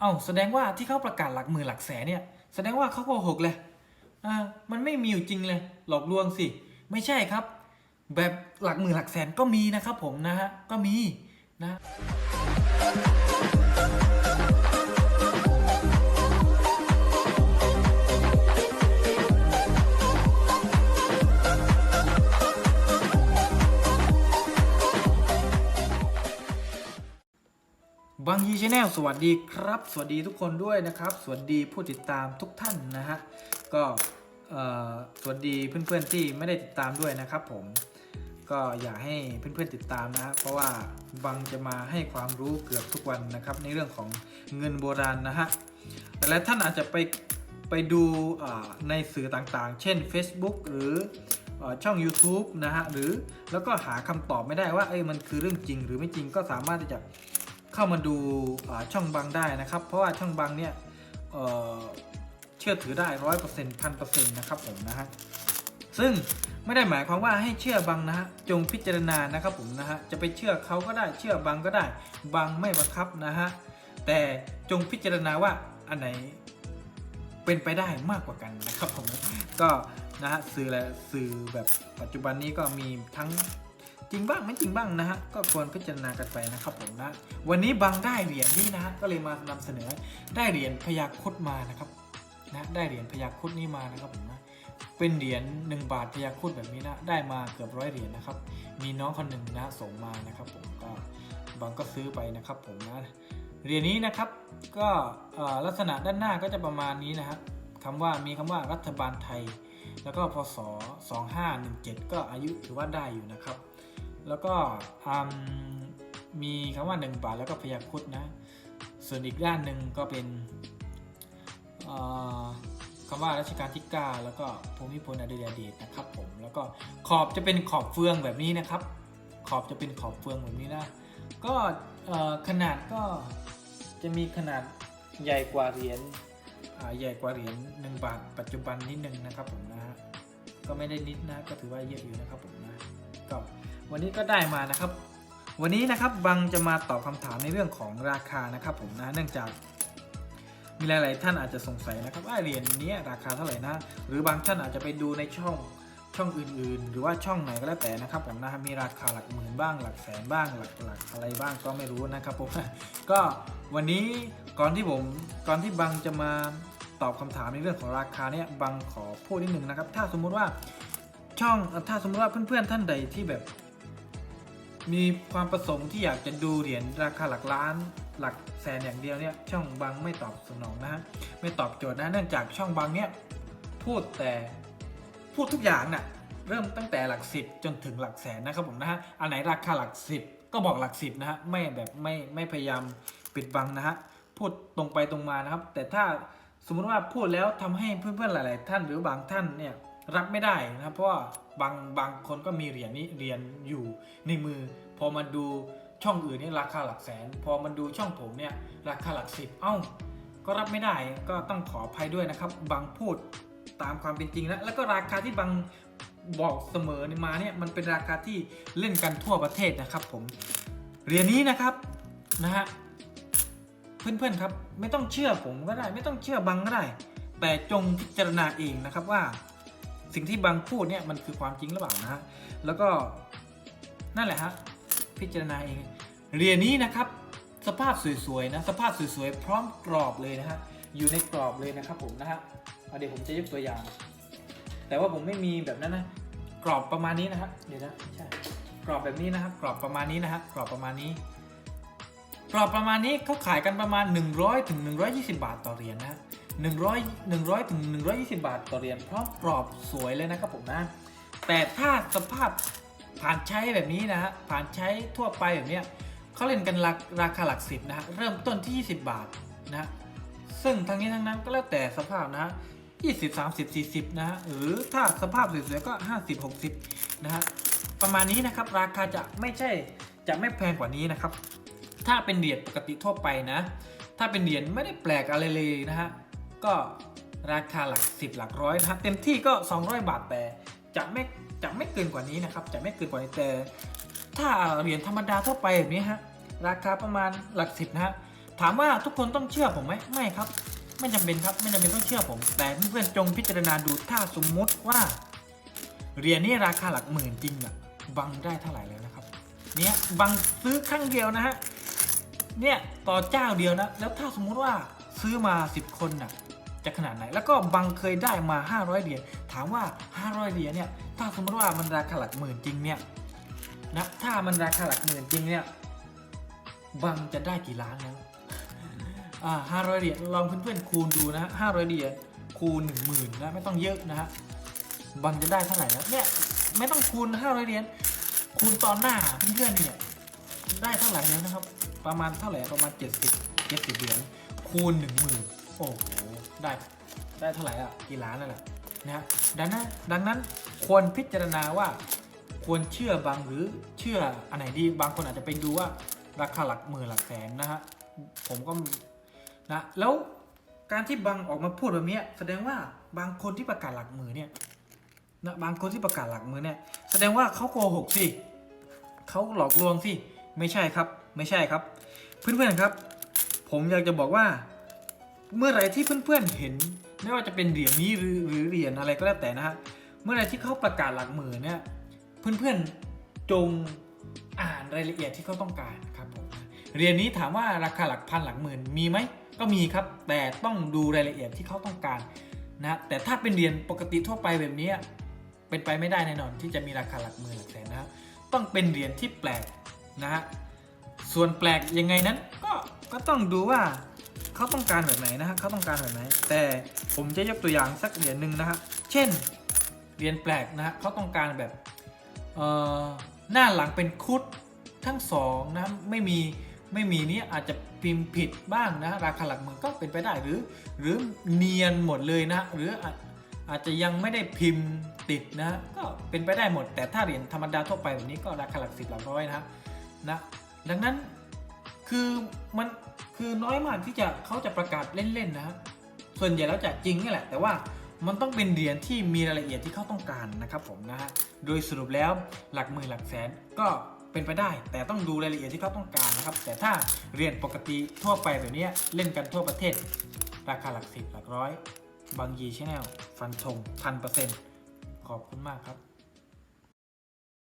เอ้าแสดงว่าที่เขาประกาศหลักหมื่นหลักแสนเนี่ย แสดงว่าเขาโกหกเลยอ่ามันไม่มีอยู่จริงเลย หลอกลวงสิ ไม่ใช่ครับ แบบหลักหมื่นหลักแสนก็มีนะครับผมนะฮะ ก็มีนะ บางยีชแนลสวัสดีครับ สวัสดีทุกคนด้วยนะครับ สวัสดีผู้ติดตามทุกท่านนะฮะก็สวัสดีเพื่อนๆที่ไม่ได้ติดตามด้วยนะครับ ผมก็อยากให้เพื่อนๆติดตามนะฮะเพราะว่าบางจะมาให้ความรู้เกือบทุกวันนะครับ ในเรื่องของเงินโบราณนะฮะแต่ละท่านอาจจะไปไปดูในสื่อต่างๆ เช่น Facebook หรือเอ่อช่อง YouTube นะฮะหรือแล้วก็หาคำตอบไม่ได้ว่าเอ้ยมันคือเรื่องจริงหรือไม่จริงก็สามารถที่จะ เข้ามาดูาช่องบังได้นะครับ เพราะว่าช่องบังเนี่ยเเชื่อถือได้ร้อยเปอร์เซ็นต์พันเปอร์เซ็นต์นะครับผมนะฮะซึ่งไม่ได้หมายความว่าให้เชื่อบังนะฮะจงพิจารณานะครับผมนะฮะจะไปเชื่อเขาก็ได้เชื่อบังก็ได้บังไม่บังคับนะฮะแต่จงพิจารณาว่าอันไหนเป็นไปได้มากกว่ากันนะครับผมก็นะฮะสื่อและสื่อแบบปัจจุบันนี้ก็มีทั้ง จริงบ้างไม่จริงบ้างนะฮะก็ควรพิจารณากันไปนะครับผมนะวันนี้บางได้เหรียญนี่นะฮะก็เลยมานำเสนอได้เหรียญพยาครุดมานะครับนะได้เหรียญพยาครุดนี่มานะครับผมนะเป็นเหรียญ1บาทพยาครุดแบบนี้นะได้มาเกือบร้อยเหรียญนะครับ มีน้องคนหนึ่งนะส่งมานะครับ ผมก็บางก็ซื้อไปนะครับ ผมนะเหรียญนี้นะครับก็ลักษณะด้านหน้าก็จะประมาณนี้นะครับคำว่ามีคำว่ารัฐบาลไทย แล้วก็พศ2517 ก็อายุถือว่าได้อยู่นะครับ แล้วก็มีคำว่า1บาทแล้วก็พยาครุดนะ ส่วนอีกด้านหนึ่งก็เป็นเอ่อคำว่ารัชกาลที่9แล้วก็ภูมิพลอดุลยเดชนะครับผมแล้วก็ขอบจะเป็นขอบเฟืองแบบนี้นะครับ ขอบจะเป็นขอบเฟืองแบบนี้นะก็ขนาดก็จะมีขนาดใหญ่กว่าเหรียญใหญ่กว่าเหรียญ1บาทปัจจุบันนิดนึงนะครับผมนะฮะก็ไม่ได้นิดนะก็ถือว่าเยอะอยู่นะครับผมนะ วันนี้ก็ได้มานะครับ วันนี้นะครับบังจะมาตอบคำถามในเรื่องของราคานะครับผมนะเนื่องจากมีหลาย ๆ ท่านอาจจะสงสัยนะครับว่าเหรียญนี้ราคาเท่าไหร่นะ หรือบางท่านอาจจะไปดูในช่องช่องอื่น ๆ หรือว่าช่องไหนก็แล้วแต่นะครับผมนะมีราคาหลักหมื่นบ้าง หลักแสนบ้างหลักหลักอะไรบ้างก็ไม่รู้นะครับผมก็วันนี้ก่อนที่ผมก่อนที่บังจะมาตอบคำถามในเรื่องของราคาเนี่ยบังขอพูดนิดนึงนะครับ ถ้าสมมุติว่าช่องถ้าสมมติว่าเพื่อนๆท่านใดที่แบบ มีความประสงค์ที่อยากจะดูเหรียญราคาหลักล้านหลักแสนอย่างเดียวเนี่ยช่องบังไม่ตอบสนองนะฮะไม่ตอบโจทย์นะเนื่องจากช่องบังเนี่ยพูดแต่พูดทุกอย่างน่ะเริ่มตั้งแต่หลักสิบจนถึงหลักแสนนะครับผมนะฮะอันไหนราคาหลักสิบก็บอกหลักสิบนะฮะไม่แบบไม่ไม่พยายามปิดบังนะฮะพูดตรงไปตรงมานะครับ แต่ถ้าสมมุติว่าพูดแล้วทำให้เพื่อนๆหลาย ๆ ท่านหรือบางท่านเนี่ย รับไม่ได้นะครับเพราะว่าบางบางคนก็มีเหรียญนี้เหรียญอยู่ในมือ พอมาดูช่องอื่นนี่ราคาหลักแสน พอมาดูช่องผมเนี่ยราคาหลักสิบเอ้า ก็รับไม่ได้ก็ต้องขออภัยด้วยนะครับ บางพูดตามความเป็นจริงนะแล้วก็ราคาที่บางบอกเสมอมาเนี่ยมันเป็นราคาที่เล่นกันทั่วประเทศนะครับ ผมเหรียญนี้นะครับนะฮะเพื่อนๆครับ ไม่ต้องเชื่อผมก็ได้ ไม่ต้องเชื่อบังก็ได้ แต่จงพิจารณาเองนะครับว่า สิ่งที่บางพูดเนี่ยมันคือความจริงหรือเปล่านะฮะแล้วก็นั่นแหละฮะพิจารณาเองเหรียญนี้นะครับ สภาพสวยๆนะสภาพสวยๆพร้อมกรอบเลยนะฮะอยู่ในกรอบเลยนะครับผมนะฮะเเดี๋ยวผมจะยกตัวอย่าง แต่ว่าผมไม่มีแบบนั้นนะกรอบประมาณนี้นะครับเดี๋ยวนะใช่กรอบแบบนี้นะครับกรอบประมาณนี้นะฮะกรอบประมาณนี้ กรอบประมาณนี้เขาขายกันประมาณ 100ถึง120 บาทต่อเหรียญนะฮะ 100 100ถึง120 บาทต่อเหรียญเพราะกรอบสวยเลยนะครับผมนะ แต่ถ้าสภาพผ่านใช้แบบนี้นะฮะผ่านใช้ทั่วไปแบบเนี้ยเขาเล่นกันราราคาหลักสิบนะฮะเริ่มต้นที่ 20 บาทนะฮะซึ่งทั้งนี้ทั้งนั้นก็แล้วแต่สภาพนะฮะ20 30 40 นะฮะหรือถ้าสภาพสวยๆก็ 50 60 นะฮะประมาณนี้นะครับราคาจะไม่ใช่จะไม่แพงกว่านี้นะครับ ถ้าเป็นเหรียญปกติทั่วไปนะ ถ้าเป็นเหรียญไม่ได้แปลกอะไรเลยนะฮะ ก็ราคาหลักสิบหลักร้อยนะเต็มที่ก็ 200 บาทแต่จะไม่จะไม่เกินกว่านี้นะครับ จะไม่เกินกว่านี้แต่ถ้าเหรียญธรรมดาทั่วไปแบบนี้ฮะราคาประมาณหลักสิบนะฮะถามว่าทุกคนต้องเชื่อผมไหมไม่ครับ ไม่จำเป็นครับไม่จำเป็นต้องเชื่อผม แต่เพื่อนๆจงพิจารณาดูถ้าสมมติว่าเหรียญนี้ราคาหลักหมื่นจริงอะบังได้เท่าไหร่แล้วนะครับ เนี่ยบังซื้อครั้งเดียวนะฮะเนี่ยต่อเจ้าเดียวนะแล้วถ้าสมมุติว่าซื้อมา 10 คนน่ะ จะขนาดไหน แล้วก็บังเคยได้มา 500 เหรียญถามว่า 500 เหรียญเนี่ยถ้าสมมติว่ามันราคาหลักหมื่นจริงเนี่ยนะถ้ามันราคาหลักหมื่นจริงเนี่ยบังจะได้กี่ล้านแล้วอ่าห้าร้อยเหรียญลองเพื่อนๆคูณดูนะห้าร้อยเหรียญคูณหนึ่งหมื่นนะไม่ต้องเยอะนะฮะบังจะได้เท่าไหร่แล้วเนี่ยไม่ต้องคูณห้าร้อยเหรียญคูณตอนหน้าเพื่อนๆเนี่ยได้เท่าไหร่แล้วนะครับ ประมาณเท่าไหร่ประมาณเจ็ดสิบเจ็ดสิบเหรียญคูณหนึ่งหมื่น โอ้โหได้ได้เท่าไหร่อะกี่ล้านแล้วล่ะนะฮะดังนั้นดังนั้นควรพิจารณาว่าควรเชื่อบางหรือเชื่ออันไหนดีบางคนอาจจะไปดูว่าราคาหลักหมื่นหลักแสนนะฮะผมก็นะแล้วการที่บางออกมาพูดแบบนี้แสดงว่าบางคนที่ประกาศหลักหมือเนี่ยนะบางคนที่ประกาศหลักหมือเนี่ยแสดงว่าเขาโกหกสิเขาหลอกลวงสิไม่ใช่ครับ ไม่ใช่ครับ เพื่อนๆครับ ผมอยากจะบอกว่า เมื่อไหรที่เพื่อนๆเห็น ไม่ว่าจะเป็นเหรียญนี้หรือหรือเหรียญอะไรก็แล้วแต่นะฮะเมื่อไหรที่เขาประกาศหลักหมื่นเนี่ยเพื่อนๆจงอ่านรายละเอียดที่เขาต้องการครับผมเหรียญนี้ถามว่าราคาหลักพันหลักหมื่นมีไหมก็มีครับ แต่ต้องดูรายละเอียดที่เขาต้องการนะแต่ถ้าเป็นเหรียญปกติทั่วไปแบบนี้เป็นไปไม่ได้แน่นอนที่จะมีราคาหลักหมื่นหลักแสนนะต้องเป็นเหรียญที่แปลกนะฮะส่วนแปลกยังไงนั้นก็ก็ต้องดูว่า เขาต้องการแบบไหนนะฮะเขาต้องการแบบไหน แต่ผมจะยกตัวอย่างสักเหรียญหนึ่งนะฮะเช่นเหรียญแปลกนะฮะเขาต้องการแบบเอ่อหน้าหลังเป็นคุดทั้งสองนะไม่มีไม่มีนี้อาจจะพิมพ์ผิดบ้างนะราคาหลักหมื่นก็เป็นไปได้หรือ หรือเนียนหมดเลยนะหรืออาจอาจจะยังไม่ได้พิมพ์ติดนะก็เป็นไปได้หมด แต่ถ้าเหรียญธรรมดาทั่วไปแบบนี้ก็ราคาหลักสิบหลักร้อยนะนะดังนั้น คือมันคือน้อยมากที่จะเขาจะประกาศเล่นๆนะฮะส่วนใหญ่แล้วจะจริงนี่แหละ แต่ว่ามันต้องเป็นเหรียญที่มีรายละเอียดที่เขาต้องการนะครับผมนะฮะ โดยสรุปแล้วหลักหมื่นหลักแสนก็เป็นไปได้ แต่ต้องดูรายละเอียดที่เขาต้องการนะครับ แต่ถ้าเหรียญปกติทั่วไปแบบนี้เล่นกันทั่วประเทศ ราคาหลักสิบหลักร้อย บางยีชแนลฟันธงพันเปอร์เซ็นต์ขอบคุณมากครับ